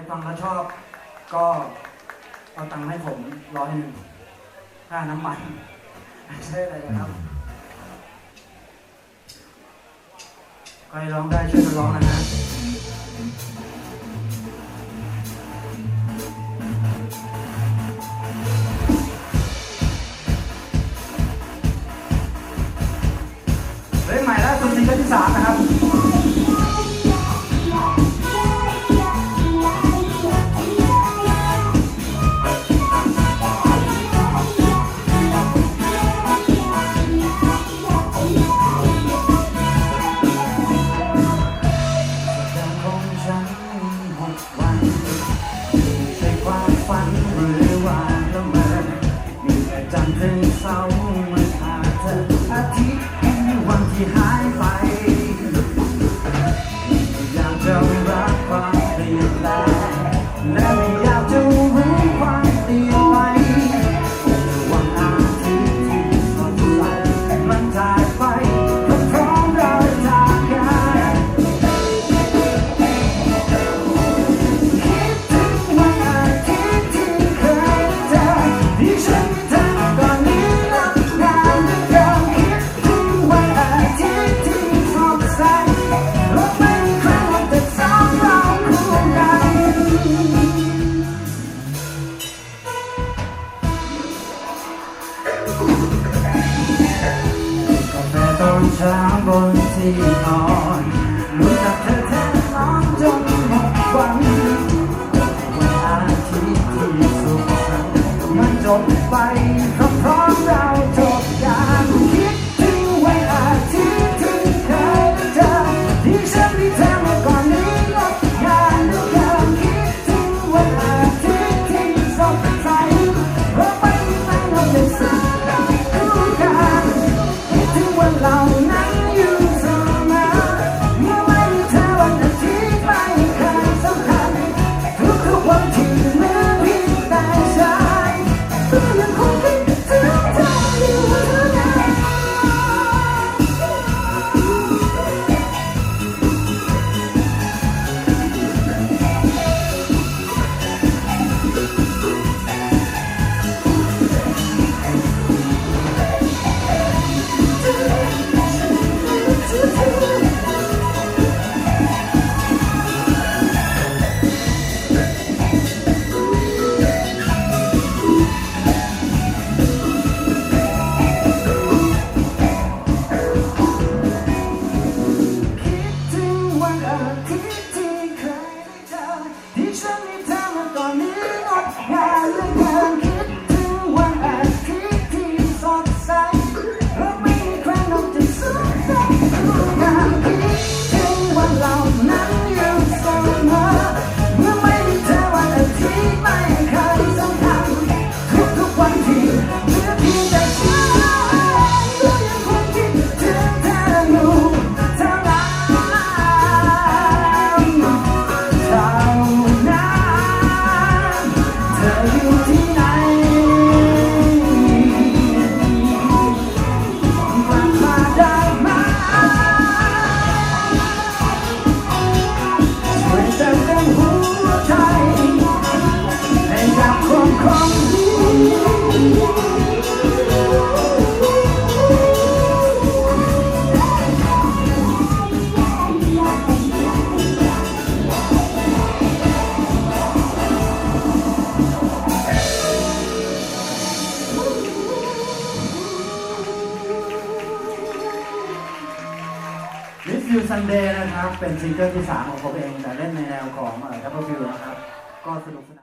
รฟังแล้วชอบ ก็เอาตังค์ให้ผมร้อยหนึ่งค่าน้ำมันใช่เลยนะครับ ใครร้องได้ช่วยร้องนะฮะเฮ้ยใหม่แล่าสุดซิงกิที่สามนะครับ นช้างบนที่นอนรู้จักเธอแท้น้องจนหมดหวังวันอาทิตย์ที่สุขสันต์มันจบไป I'll. 올라. 그게 มิสซิวซันเดย์นะครับ เป็นซิงเกิลที่ 3 ของผมเอง แต่เล่นในแนวของดับเบิลฟิวนะครับ ก็สนุกสนาน